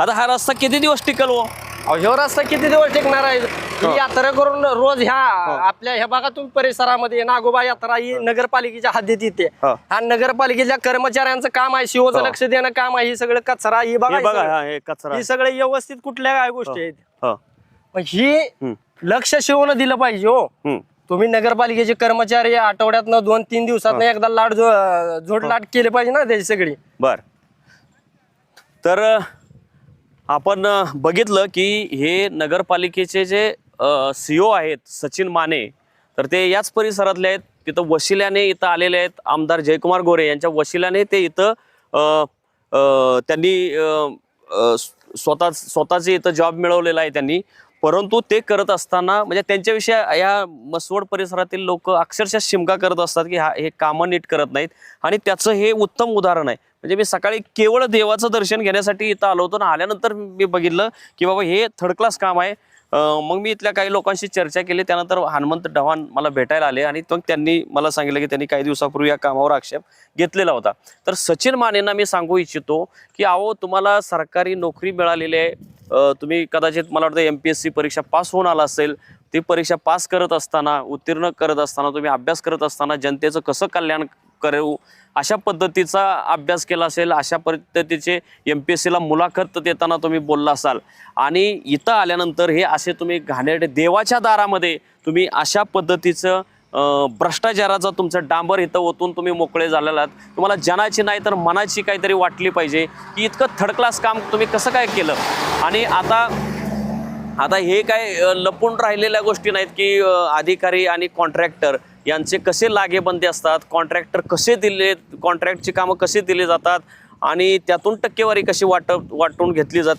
आता हा रस्ता किती दिवस टिकल हो? अहो, ह्यो रस्ता किती दिवस टिकणार आहे? ही. यात्रा करून रोज ह्या आपल्या ह्या भागातून परिसरामध्ये नागोबा यात्रा ही नगरपालिकेच्या हद्दीत येते. हा. हा नगरपालिकेच्या कर्मचाऱ्यांचं काम आहे शिवचं. लक्ष देणं काम आहे ही सगळं कचरा ही बघा हे बघा. हा, कचरा. ही सगळे व्यवस्थित कुठल्या काय गोष्टी आहेत? हा. ही. लक्ष शिवून दिलं पाहिजे हो. हम्म. तुम्ही नगरपालिकेचे कर्मचारी आठवड्यातनं दोन तीन दिवसात एकदा लाट जो- जोडलाट केली पाहिजे ना त्याची सगळी. बर. तर अ, आपण बघितलं की हे नगरपालिकेचे जे सी ओ आहेत सचिन माने तर ते याच परिसरातले आहेत. तिथं वशिल्याने इथं आलेले आहेत. आमदार जयकुमार गोरे यांच्या वशिल्याने ते इथं त्यांनी स्वतः स्वतःचे इथं जॉब मिळवलेला आहे त्यांनी. परंतु ते करत असताना म्हणजे त्यांच्याविषयी या मसवड परिसरातील लोक अक्षरशः शिमका करत असतात की हा हे कामं नीट करत नाहीत. आणि त्याचं हे उत्तम उदाहरण आहे. म्हणजे मी सकाळी केवळ देवाचं दर्शन घेण्यासाठी इथं आलो होतो ना आल्यानंतर मी बघितलं की बाबा हे थर्ड क्लास काम आहे. मग मी इथल्या काही लोकांशी चर्चा केली. त्यानंतर हनुमंत ढवाण मला भेटायला आले आणि मग त्यांनी मला सांगितलं की त्यांनी काही दिवसापूर्वी या कामावर आक्षेप घेतलेला होता. तर सचिन मानेंना मी सांगू इच्छितो की अहो तुम्हाला सरकारी नोकरी मिळालेली आहे. तुम्ही कदाचित मला वाटतं एम पी एस सी परीक्षा पास होऊन आला असेल. ती परीक्षा पास करत असताना उत्तीर्ण करत असताना तुम्ही अभ्यास करत असताना जनतेचं कसं कल्याण करू अशा पद्धतीचा अभ्यास केला असेल अशा पद्धतीचे एम पी एस सीला मुलाखत देताना तुम्ही बोलला असाल. आणि इथं आल्यानंतर हे असे तुम्ही घाणेरडे देवाच्या दारामध्ये तुम्ही अशा पद्धतीचं भ्रष्टाचाराचा तुमचं डांबर इथं ओतून तुम्ही मोकळे झालेला आहात. तुम्हाला जनाची नाही तर मनाची काहीतरी वाटली पाहिजे. की इतकं थर्ड क्लास काम तुम्ही कसं काय केलं? आणि आता आता हे काय लपून राहिलेल्या गोष्टी नाहीत की अधिकारी आणि कॉन्ट्रॅक्टर यांचे कसे लागेबंदी असतात? कॉन्ट्रॅक्टर कसे दिले कॉन्ट्रॅक्टची कामं कसे दिली जातात? आणि त्यातून टक्केवारी कशी वाट वाटून घेतली जाते?